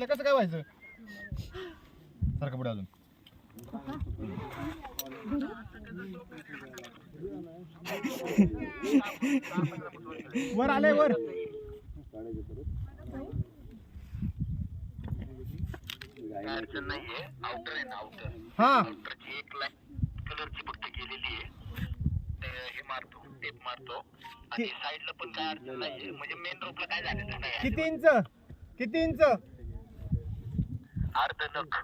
असल्या कसं काय व्हायचं? सारखं पुढे अजून. वर आले वर. काय अडचण नाहीये. आउटर आहे ना आउटर हा. आउटरची एक लाईन कलरची फक्त आहे. ते हे मारतो टेप मारतो. आणि साईडला पण काय अडचण नाहीये. म्हणजे मेन रोपला काय झालेलं नाही किती इंच? किती इंच? अर्ध नख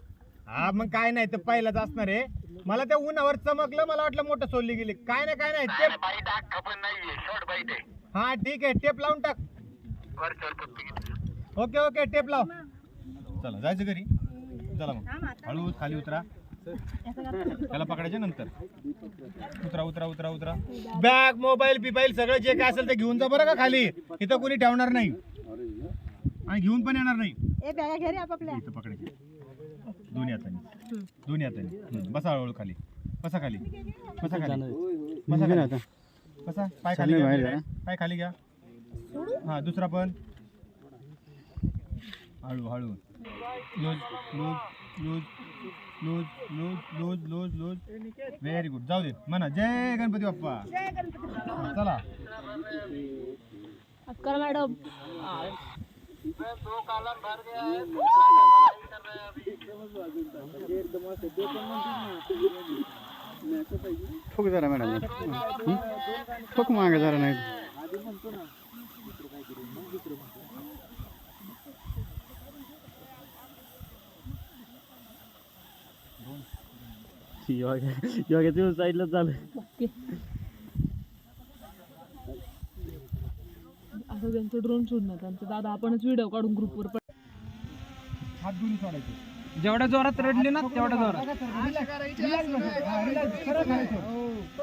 हा मग काय नाही तर पहिलाच असणार आहे. मला त्या उन्हावर चमकलं मला वाटलं मोठं सोडली गेली. काय नाही काय नाही टेप बाईट अख्खा पण नाहीये. शॉर्ट बाईट आहे हा ठीक आहे टेप लावून टाक. फक्त ओके ओके टेप लाव. चला जायचं घरी. चला मग. हळू खाली उतरा. त्याला पकडायचे नंतर. उतरा उतरा उतरा उतरा. बॅग मोबाईल बिबाईल सगळं जे काय असेल ते घेऊन जा बरं का खाली. इथं कोणी ठेवणार नाही. आणि घेऊन पण येणार नाही. ए बॅगा घे रे आपापल्या. इथं पकडायचे दोन्ही हाताने दोन्ही हाताने हम्म, बसा हळूहळू खाली. बसा खाली. बसा खाली. बसा खाली. बसा. पाय खाली घ्या पाय खाली घ्या. हा दुसरा पण. हळू हळू. Loose loose loose loose loose loose loose loose very good जाऊ दे. म्हणा. जय गणपती बाप्पा. चला. करा मॅडम. ठोक जरा मॅडम. ठोक मागे जरा नाही. योग्य साईडला चालू असं त्यांचं ड्रोन सोडणं त्यांचं दादा आपणच व्हिडिओ काढून ग्रुपवर हात दोन्ही सोडायचे. जेवढ्या जोरात रडली ना तेवढ्या जोरात.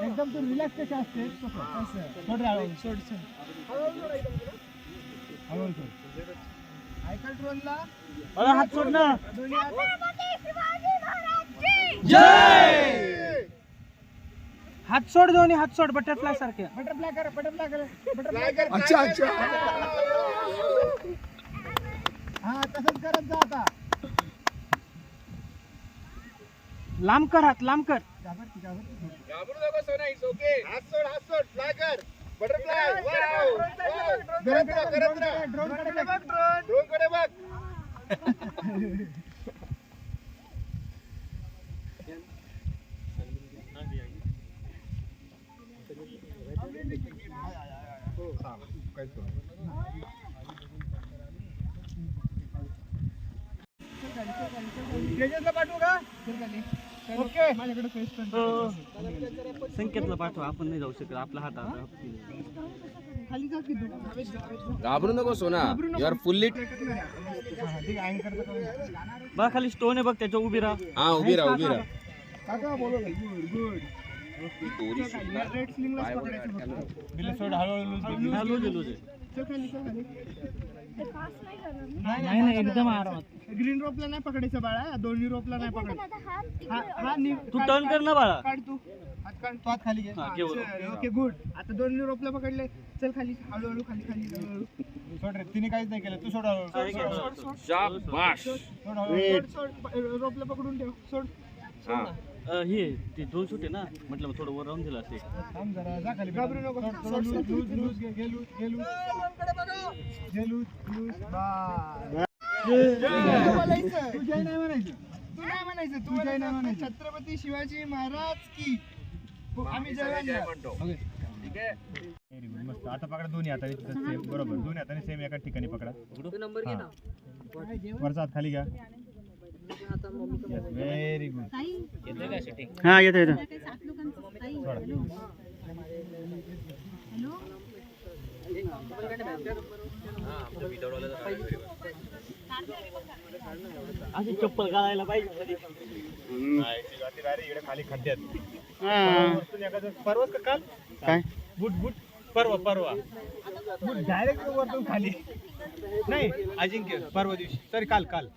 एकदम तू रिलॅक्स कशा असते सोड रे हळूहळू. सोड सोड. हळूहळू सोड. ऐकल ड्रोनला? हात सोड ना. हात. सोड दोन्ही हात सोड बटरफ्लाय सारखे बटरफ्लाय कर बटरफ्लाय कर बटरफ्लाय कर. अच्छा अच्छा. हा तसंच करत जा आता. लांब कर हात लांब कर घाबरू नको सोना इट्स ओके हात सोड हात सोड फ्लाय कर बटरफ्लाय वाव करत राहा करत राहा ड्रोनकडे बघ ड्रोनकडे बघ तेजसला पाठवू का? ओके. माझ्याकडे फेस संकेतला पाठवा आपण नाही जाऊ शकत आपला हात आता खाली जा की तू. घाबरू नको सोना. यू आर फुल्ली बघ खाली स्टोन आहे बघ त्याच्या उभी राहा. हा उभी राहा उभी राहा. काका बोलव गुड गुड दोरी सुटणार. रेड स्लिंगला पकडायचं फक्त. बिल सोड हळूहळू लूज हा, लूज. आहे, लूज आहे. चल खाली चल खाली. नाही नाही एकदम आरामात ग्रीन रोपला नाही पकडायचं बाळा दोन्ही रोपला नाही पकडायचं हा हा नि- तू टर्न कर ना बाळा काढ तू हात काढ तू हात खाली घे हा, घे बरोबर. चल, ओके गुड आता दोन्ही रोपला पकडले चल खाली हळूहळू खाली खाली हळूहळू सोड रे तिने काहीच नाही केलं तू सोड हळूहळू. सोड, सोड, सोड, सोड. शाबाश सोड हळूहळू. सोड, सोड, रोपला पकडून ठेव सोड हा अ, हे ते शूट आहे ना म्हटलं थोडं वर राहून दिलं असे थांब जरा जा खाली घाबरू नको. सोड, सोड, लूज लूज घे घे लूज घे लूज. घे लूज लूज बाय तू बोलायचं तू जय नाही म्हणायचं. तू नाही म्हणायचं. तू जय नाही म्हणायचं. छत्रपती शिवाजी महाराज की. हो, आम्ही जय म्हणतो. व्हेरी गुड मस्त. आता पकडा दोन्ही हाताने. सेम बरोबर. दोन्ही हाताने सेम एका ठिकाणी पकडा. हा. वरचा हात खाली घ्या. व्हेरी गुड हा येतो येतो. अशी चप्पल घालायला पाहिजे इकडे खाली खड्ड्यात. हा. वरतून एखादं परवा का काल? काय? Boot boot. परवा परवा. बुट डायरेक्ट वरतून खाली. नाही अजिंक्य परवा दिवशी. सॉरी काल काल.